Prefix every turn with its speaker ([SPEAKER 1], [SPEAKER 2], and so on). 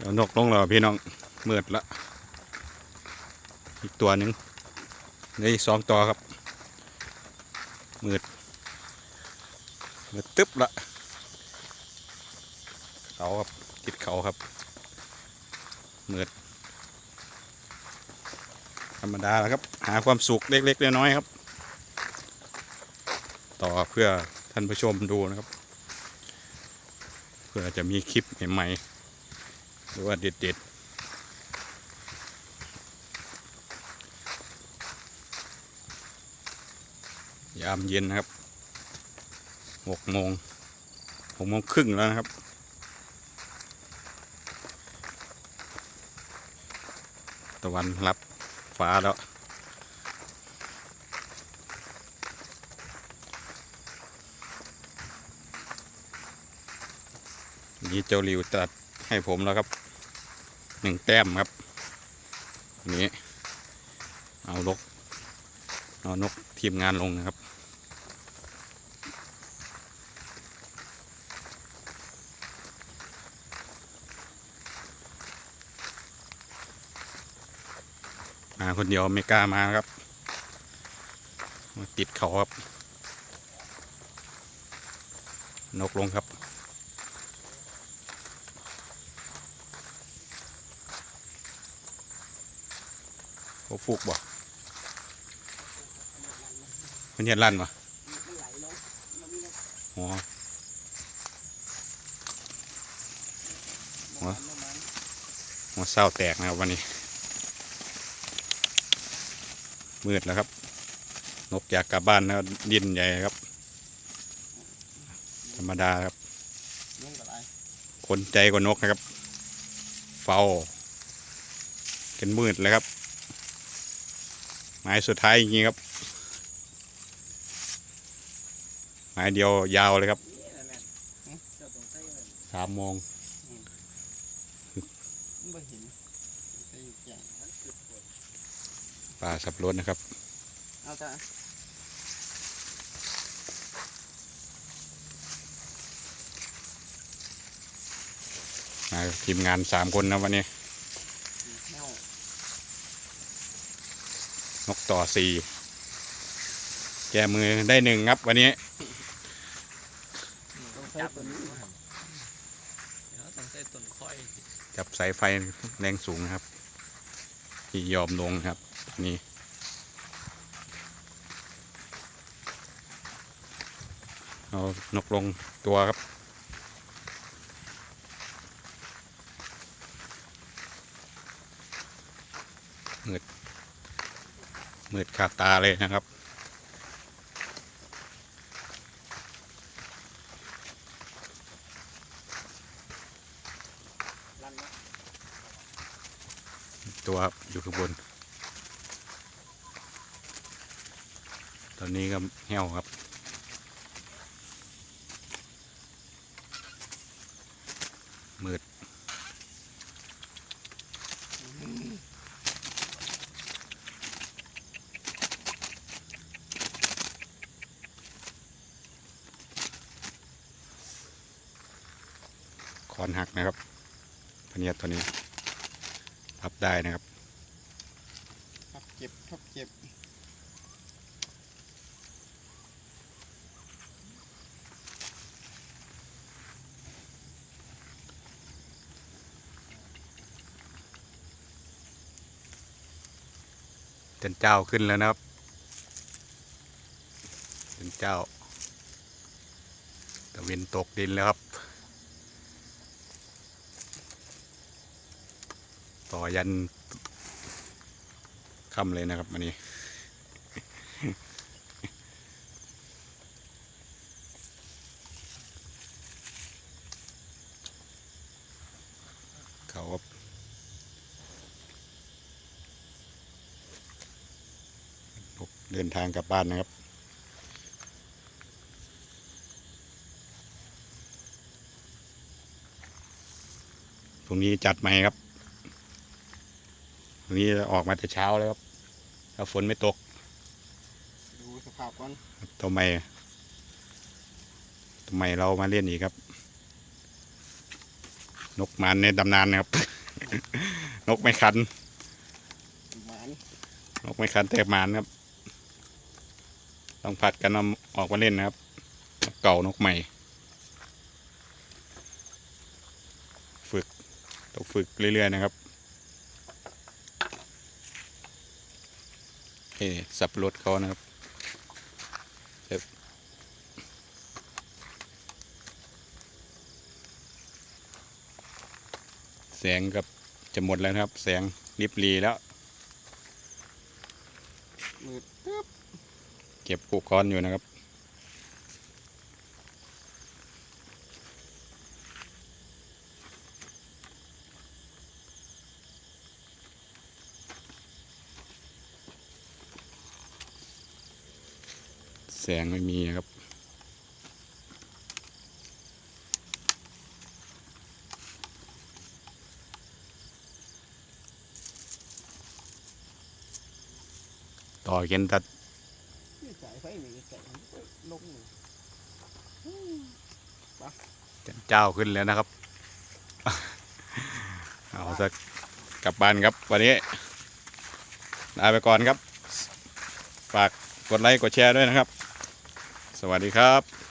[SPEAKER 1] เอานกลงแล้วพี่น้องเมือดละ อีกตัวหนึ่งเหลืออีกสองตัวครับมืดมืดตึ๊บละเขาครับติดเขาครับมืดธรรมดาแล้วครับ หาความสุขเล็กๆน้อยๆครับ ต่อเพื่อท่านผู้ชมดูนะครับ เพื่อจะมีคลิปใหม่ๆ หรือว่าเด็ดๆ ยามเย็นนะครับหกโมงหกโมงครึ่งแล้วนะครับ ตะวันรับฟ้าแล้วนี่เจ้าริวตัดให้ผมแล้วครับ หนึ่งแต้มครับนนี้เอาลกเอานกทีมงานลงนะครับ มาคนเดียวไม่กล้ามาครับ มาติดเขาครับ นกลงครับ ฟุกบ่มันเห็นลั่นบ่อ๋อหัวหัวเศร้าแตกนะครับวันนี้ มืดแล้วครับ นกอยากกลับบ้านแล้วดินใหญ่ครับ ธรรมดาครับ คนใจกว่านกนะครับ เฝ้าเกันมืดเลยครับ ไม้สุดท้ายจริงๆครับ ไม้เดียวยาวเลยครับ
[SPEAKER 2] นี่แหละแม่หึเจ้าตรงใต้เลย
[SPEAKER 1] สามโมง
[SPEAKER 2] มันบ่เห็นใส่แก่งมันจุดปวด
[SPEAKER 1] ป่าสับรถนะครับ
[SPEAKER 2] เอาจ้ะ
[SPEAKER 1] มาทีมงานสามคนนะวันนี้
[SPEAKER 2] แมวน
[SPEAKER 1] ก ต่อสี่แก้มือได้หนึ่งครับวันนี้
[SPEAKER 2] จับต้องใส่ต้นค่อย
[SPEAKER 1] จับสายไฟแรงสูงครับ ที่ยอมลงครับนี่เอานกลงตัวครับมืด มืดขาดตาเลยนะครับ ตัวอยู่ข้างบน ตอนนี้ก็แห้วครับมืด คอนหักนะครับพะเนียดตัวนี้พับได้นะครับ
[SPEAKER 2] ทับเก็บทับเก็บ
[SPEAKER 1] เจันเจ้าขึ้นแล้วนะครับเจันเจ้าตะเวนตกดินแล้วครับ ต่อยันค่ำเลยนะครับวันนี้ เขาครับเดินทางกลับบ้านนะครับตรงนี้จัดใหม่ครับ ตรงนี้ออกมาแต่เช้าแล้วครับถ้าฝนไม่ตก
[SPEAKER 2] ดูสภาพก่อน
[SPEAKER 1] ทำไมทำไมเรามาเล่นอีกครับ นกมันในตำนานนะครับ นกไม่คัน
[SPEAKER 3] หมาน
[SPEAKER 1] นกไม่คันแต่หมานครับ ต้องผัดกันเอาออกมาเล่นนะครับนกเก่านกใหม่ ฝึก ต้องฝึกเรื่อยๆนะครับ เฮ้สับปะรถเขานะครับเดี๋ยวแสงกับจะหมดแล้วนะครับ แสงริบรีแล้ว
[SPEAKER 3] มืดตึ๊บ
[SPEAKER 1] เก็บผูกค้อนอยู่นะครับ แสงไม่มีนะครับ ต่อเข็นตัด
[SPEAKER 3] นี่สายไฟนี่ไก่มันก็ลงนี่
[SPEAKER 1] เจ้าขึ้นแล้วนะครับ เอาสักกลับบ้านครับวันนี้ลาไปก่อนครับ ฝากกดไลค์กดแชร์ด้วยนะครับ สวัสดีครับ